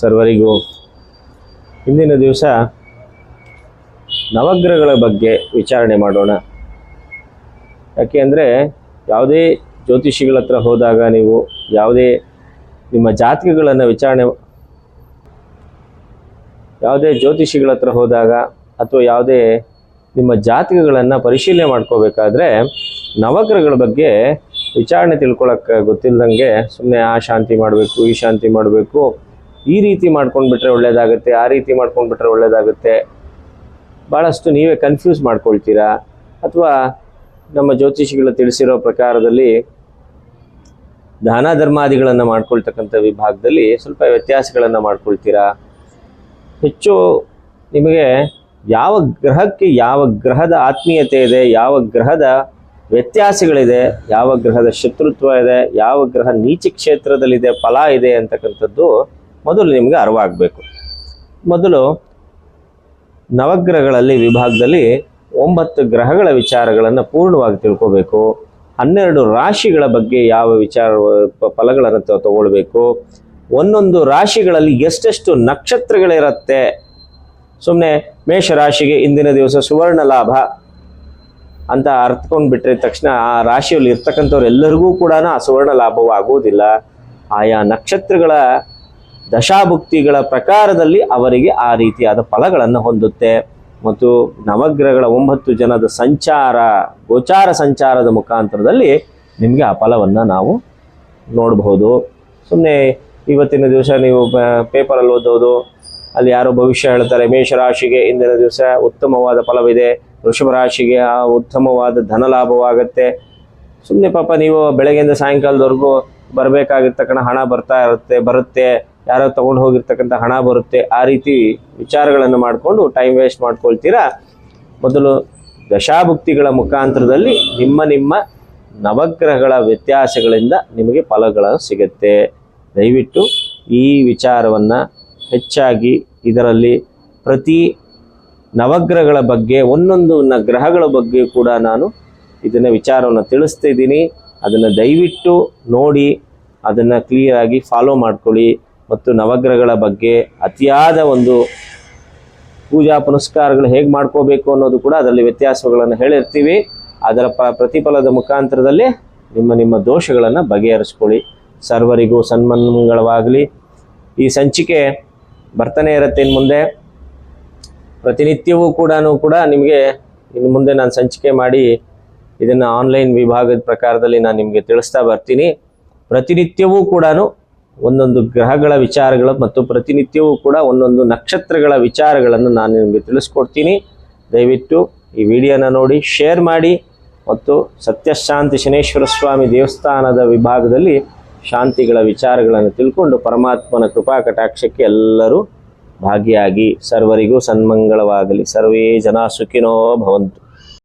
ಸರ್ವರಿಗೂ ಇಂದಿನ ದಿವಸ ನವಗ್ರಹಗಳ ಬಗ್ಗೆ ವಿಚಾರಣೆ ಮಾಡೋಣ. ಯಾಕೆ ಅಂದರೆ ಯಾವುದೇ ಜ್ಯೋತಿಷಿಗಳ ಹತ್ರ ಹೋದಾಗ ನೀವು ಯಾವುದೇ ನಿಮ್ಮ ಜಾತಕಗಳನ್ನು ವಿಚಾರಣೆ ಯಾವುದೇ ಜ್ಯೋತಿಷಿಗಳ ಹತ್ರ ಹೋದಾಗ ಅಥವಾ ಯಾವುದೇ ನಿಮ್ಮ ಜಾತಕಗಳನ್ನು ಪರಿಶೀಲನೆ ಮಾಡ್ಕೋಬೇಕಾದ್ರೆ ನವಗ್ರಹಗಳ ಬಗ್ಗೆ ವಿಚಾರಣೆ ತಿಳ್ಕೊಳಕ್ಕೆ ಗೊತ್ತಿಲ್ಲದಂಗೆ ಸುಮ್ಮನೆ ಆ ಶಾಂತಿ ಮಾಡಬೇಕು, ಈ ಶಾಂತಿ ಮಾಡಬೇಕು ಈ ರೀತಿ ಮಾಡ್ಕೊಂಡ್ಬಿಟ್ರೆ ಒಳ್ಳೇದಾಗುತ್ತೆ, ಆ ರೀತಿ ಮಾಡ್ಕೊಂಡ್ಬಿಟ್ರೆ ಒಳ್ಳೇದಾಗುತ್ತೆ. ಭಾಳಷ್ಟು ನೀವೇ ಕನ್ಫ್ಯೂಸ್ ಮಾಡ್ಕೊಳ್ತೀರಾ? ಅಥವಾ ನಮ್ಮ ಜ್ಯೋತಿಷಿಗಳು ತಿಳಿಸಿರೋ ಪ್ರಕಾರದಲ್ಲಿ ದಾನ ಧರ್ಮಾದಿಗಳನ್ನು ಮಾಡ್ಕೊಳ್ತಕ್ಕಂಥ ವಿಭಾಗದಲ್ಲಿ ಸ್ವಲ್ಪ ವ್ಯತ್ಯಾಸಗಳನ್ನು ಮಾಡ್ಕೊಳ್ತೀರಾ? ಹೆಚ್ಚು ನಿಮಗೆ ಯಾವ ಗ್ರಹಕ್ಕೆ ಯಾವ ಗ್ರಹದ ಆತ್ಮೀಯತೆ ಇದೆ, ಯಾವ ಗ್ರಹದ ವ್ಯತ್ಯಾಸಗಳಿದೆ, ಯಾವ ಗ್ರಹದ ಶತ್ರುತ್ವ ಇದೆ, ಯಾವ ಗ್ರಹ ನೀಚ ಕ್ಷೇತ್ರದಲ್ಲಿದೆ, ಫಲ ಇದೆ ಅಂತಕ್ಕಂಥದ್ದು ಮೊದಲು ನಿಮಗೆ ಅರಿವಾಗಬೇಕು. ಮೊದಲು ನವಗ್ರಹಗಳಲ್ಲಿ ವಿಭಾಗದಲ್ಲಿ ಒಂಬತ್ತು ಗ್ರಹಗಳ ವಿಚಾರಗಳನ್ನು ಪೂರ್ಣವಾಗಿ ತಿಳ್ಕೋಬೇಕು. ಹನ್ನೆರಡು ರಾಶಿಗಳ ಬಗ್ಗೆ ಯಾವ ವಿಚಾರ ಫಲಗಳನ್ನು ತಗೊಳ್ಬೇಕು. ಒಂದೊಂದು ರಾಶಿಗಳಲ್ಲಿ ಎಷ್ಟೆಷ್ಟು ನಕ್ಷತ್ರಗಳಿರುತ್ತೆ. ಸುಮ್ಮನೆ ಮೇಷರಾಶಿಗೆ ಇಂದಿನ ದಿವಸ ಸುವರ್ಣ ಲಾಭ ಅಂತ ಅರ್ಥಕೊಂಡು ಬಿಟ್ಟರೆ ತಕ್ಷಣ ಆ ರಾಶಿಯಲ್ಲಿ ಇರ್ತಕ್ಕಂಥವ್ರು ಎಲ್ಲರಿಗೂ ಕೂಡ ಆ ಸುವರ್ಣ ಲಾಭವಾಗುವುದಿಲ್ಲ. ಆಯಾ ನಕ್ಷತ್ರಗಳ ದಶಾಭುಕ್ತಿಗಳ ಪ್ರಕಾರದಲ್ಲಿ ಅವರಿಗೆ ಆ ರೀತಿಯಾದ ಫಲಗಳನ್ನು ಹೊಂದುತ್ತೆ. ಮತ್ತು ನವಗ್ರಹಗಳ ಒಂಬತ್ತು ಜನದ ಸಂಚಾರ, ಗೋಚಾರ ಸಂಚಾರದ ಮುಖಾಂತರದಲ್ಲಿ ನಿಮಗೆ ಆ ಫಲವನ್ನು ನಾವು ನೋಡಬಹುದು. ಸುಮ್ಮನೆ ಇವತ್ತಿನ ದಿವಸ ನೀವು ಪೇಪರಲ್ಲಿ ಓದೋದು, ಅಲ್ಲಿ ಯಾರೋ ಭವಿಷ್ಯ ಹೇಳ್ತಾರೆ, ಮೇಷರಾಶಿಗೆ ಇಂದಿನ ದಿವಸ ಉತ್ತಮವಾದ ಫಲವಿದೆ ವೃಷಭ ರಾಶಿಗೆ ಆ ಉತ್ತಮವಾದ ಧನ ಲಾಭವಾಗುತ್ತೆ ಸುಮ್ಮನೆ ಪಾಪ ನೀವು ಬೆಳಗ್ಗೆಯಿಂದ ಸಾಯಂಕಾಲದವರೆಗೂ ಬರಬೇಕಾಗಿರ್ತಕ್ಕಂಥ ಹಣ ಬರ್ತಾ ಇರುತ್ತೆ, ಬರುತ್ತೆ. ಯಾರೋ ತಗೊಂಡು ಹೋಗಿರ್ತಕ್ಕಂಥ ಹಣ ಬರುತ್ತೆ, ಆ ರೀತಿ ವಿಚಾರಗಳನ್ನು ಮಾಡಿಕೊಂಡು ಟೈಮ್ ವೇಸ್ಟ್ ಮಾಡ್ಕೊಳ್ತೀರಾ? ಮೊದಲು ದಶಾಭುಕ್ತಿಗಳ ಮುಖಾಂತರದಲ್ಲಿ ನಿಮ್ಮ ನಿಮ್ಮ ನವಗ್ರಹಗಳ ವ್ಯತ್ಯಾಸಗಳಿಂದ ನಿಮಗೆ ಫಲಗಳು ಸಿಗುತ್ತೆ. ದಯವಿಟ್ಟು ಈ ವಿಚಾರವನ್ನು ಹೆಚ್ಚಾಗಿ ಇದರಲ್ಲಿ ಪ್ರತಿ ನವಗ್ರಹಗಳ ಬಗ್ಗೆ, ಒಂದೊಂದು ಗ್ರಹಗಳ ಬಗ್ಗೆ ಕೂಡ ನಾನು ಇದನ್ನು ವಿಚಾರವನ್ನು ತಿಳಿಸ್ತಾ ಇದ್ದೀನಿ. ಅದನ್ನು ದಯವಿಟ್ಟು ನೋಡಿ, ಅದನ್ನು ಕ್ಲಿಯರಾಗಿ ಫಾಲೋ ಮಾಡ್ಕೊಳ್ಳಿ. ಮತ್ತು ನವಗ್ರಹಗಳ ಬಗ್ಗೆ ಅತಿಯಾದ ಒಂದು ಪೂಜಾ ಪುನಸ್ಕಾರಗಳು ಹೇಗೆ ಮಾಡ್ಕೋಬೇಕು ಅನ್ನೋದು ಕೂಡ ಅದರಲ್ಲಿ ವ್ಯತ್ಯಾಸಗಳನ್ನು ಹೇಳಿರ್ತೀವಿ. ಅದರ ಪ, ಪ್ರತಿಫಲದ ಮುಖಾಂತರದಲ್ಲಿ ನಿಮ್ಮ ನಿಮ್ಮ ದೋಷಗಳನ್ನು ಬಗೆಹರಿಸ್ಕೊಳ್ಳಿ. ಸರ್ವರಿಗೂ ಸನ್ಮಂಗಳವಾಗಲಿ ಈ ಸಂಚಿಕೆ ಬರ್ತಾನೆ ಇರುತ್ತೆ ಇನ್ನು ಮುಂದೆ. ಪ್ರತಿನಿತ್ಯವೂ ಕೂಡ ಕೂಡ ನಿಮಗೆ ಇನ್ನು ಮುಂದೆ ನಾನು ಸಂಚಿಕೆ ಮಾಡಿ ಇದನ್ನು ಆನ್ಲೈನ್ ವಿಭಾಗದ ಪ್ರಕಾರದಲ್ಲಿ ನಾನು ನಿಮಗೆ ತಿಳಿಸ್ತಾ ಬರ್ತೀನಿ. ಪ್ರತಿನಿತ್ಯವೂ ಕೂಡ ಒಂದೊಂದು ಗ್ರಹಗಳ ವಿಚಾರಗಳು ಮತ್ತು ಪ್ರತಿನಿತ್ಯವೂ ಕೂಡ ಒಂದೊಂದು ನಕ್ಷತ್ರಗಳ ವಿಚಾರಗಳನ್ನು ನಾನು ನಿಮಗೆ ತಿಳಿಸ್ಕೊಡ್ತೀನಿ. ದಯವಿಟ್ಟು ಈ ವಿಡಿಯೋನ ನೋಡಿ, ಶೇರ್ ಮಾಡಿ ಮತ್ತು ಸತ್ಯಶಾಂತಿ ಶನೇಶ್ವರ ಸ್ವಾಮಿ ದೇವಸ್ಥಾನದ ವಿಭಾಗದಲ್ಲಿ ಶಾಂತಿಗಳ ವಿಚಾರಗಳನ್ನು ತಿಳ್ಕೊಂಡು ಪರಮಾತ್ಮನ ಕೃಪಾ ಕಟಾಕ್ಷಕ್ಕೆ ಎಲ್ಲರೂ ಭಾಗಿಯಾಗಿ, ಸರ್ವರಿಗೂ ಸನ್ಮಂಗಳವಾಗಲಿ. ಸರ್ವೇ ಜನ ಸುಖಿನೋ ಭವಂತು.